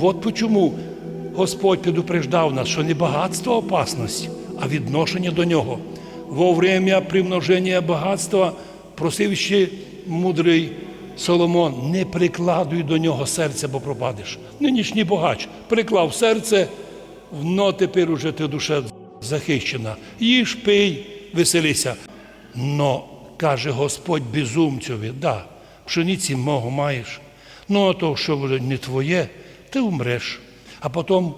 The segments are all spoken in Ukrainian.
От почому Господь предупреждав нас, що не багатство опасність, а відношення до нього. Во время примноження багатства просив ще мудрий Соломон, не прикладуй до нього серця, бо пропадеш. Нинішній богач приклав серце, воно тепер уже ти душа захищена. Їж, пий, веселися. Но, каже Господь безумцеві, да, пшениці мого маєш, ну а то, що не твоє, ти умреш. А потім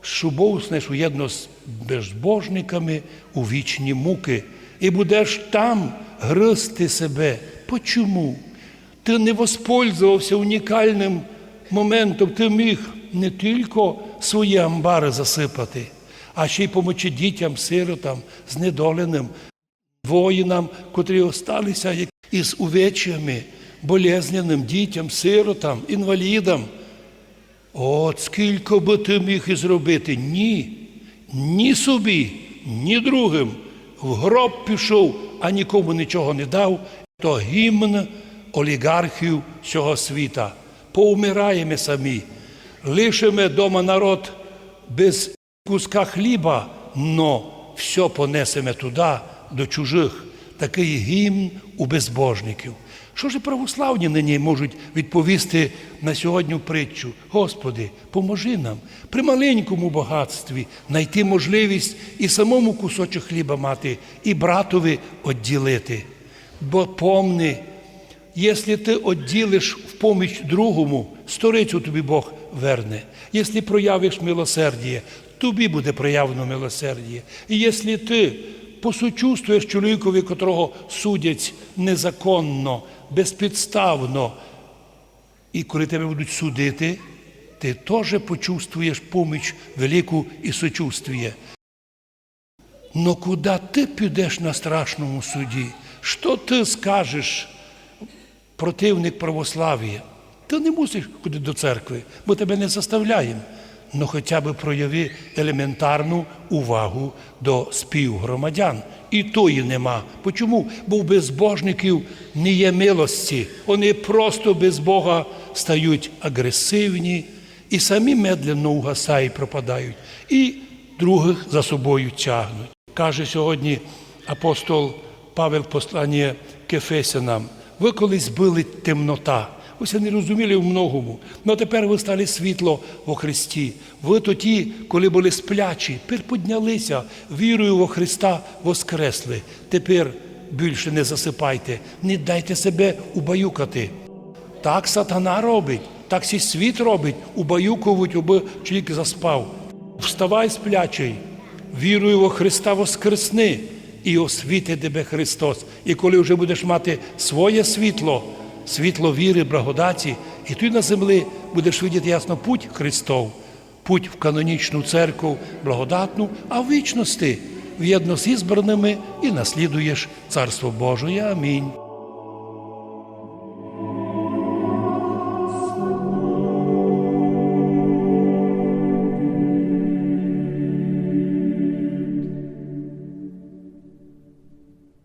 шубовснеш уєдно з безбожниками у вічні муки, і будеш там гризти себе. Почому? Ти не воспользувався унікальним моментом, ти міг не тільки свої амбари засипати, а ще й помочи дітям, сиротам, знедоленим, воїнам, котрі осталися із увечями, болезненим дітям, сиротам, інвалідам. От скільки би ти міг і зробити? Ні. Ні собі, ні другим. В гроб пішов, а нікому нічого не дав. То гімн олігархів цього світа. Поумираємо самі. Лишимо дома народ без куска хліба, но все понесемо туди, до чужих. Такий гімн у безбожників. Що ж православні нині можуть відповісти на сьогодні притчу? Господи, поможи нам при маленькому багатстві знайти можливість і самому кусочок хліба мати, і братові відділити. Бо помни, Якщо ти відділиш в поміч другому, сторицю тобі Бог верне. Якщо проявиш милосердя, тобі буде проявлено милосердя. І якщо ти посочувствуєш чоловікові, котрого судять незаконно, безпідставно, і коли тебе будуть судити, ти теж почувствуєш поміч велику і сочувствие. Но куди ти підеш на страшному суді? Що ти скажеш? противник православ'я, ти не мусиш ходити до церкви, бо тебе не заставляємо. Ну хоча б прояви елементарну увагу до співгромадян. І тої нема. Почому? Бо в безбожників не є милості. Вони просто без Бога стають агресивні і самі медленно угасають, пропадають, і других за собою тягнуть. Каже сьогодні апостол Павел послання к Ефесянам, ви колись були темнота. Це не розуміли в многому. але тепер ви стали світло во Христі. Ви то ті, коли були сплячі, тепер піднялися, вірою во Христа воскресли. Тепер більше не засипайте, не дайте себе убаюкати. Так сатана робить, так сій світ робить, убаюкують, аби чоловік заспав. Вставай сплячий, вірую во Христа воскресни і освіти тебе Христос. І коли вже будеш мати своє світло, світло віри, благодаті, і ти на землі будеш видіти ясно путь Христов, путь в канонічну церкву, благодатну, а в вічності в'єдно з ізбраними і наслідуєш Царство Божє. Амінь.